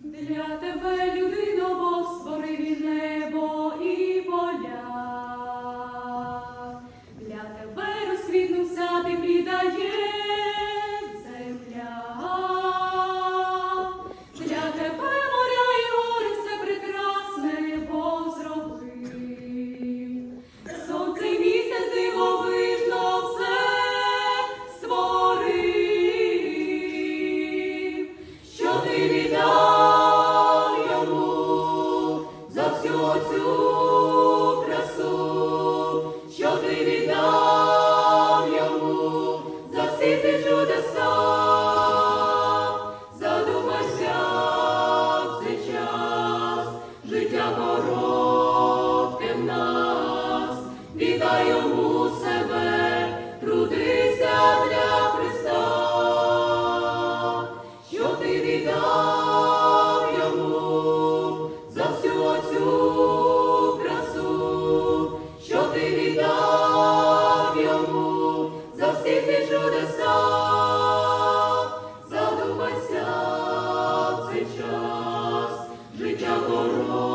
Для тебе, людино, Бог за цю красу, що ти віддав йому за всі ці чудеса. Задумайся в цей час, життя коротке нас, віддай йому себе, за всі ці чудеса. Задумайся в цей час, життя коротке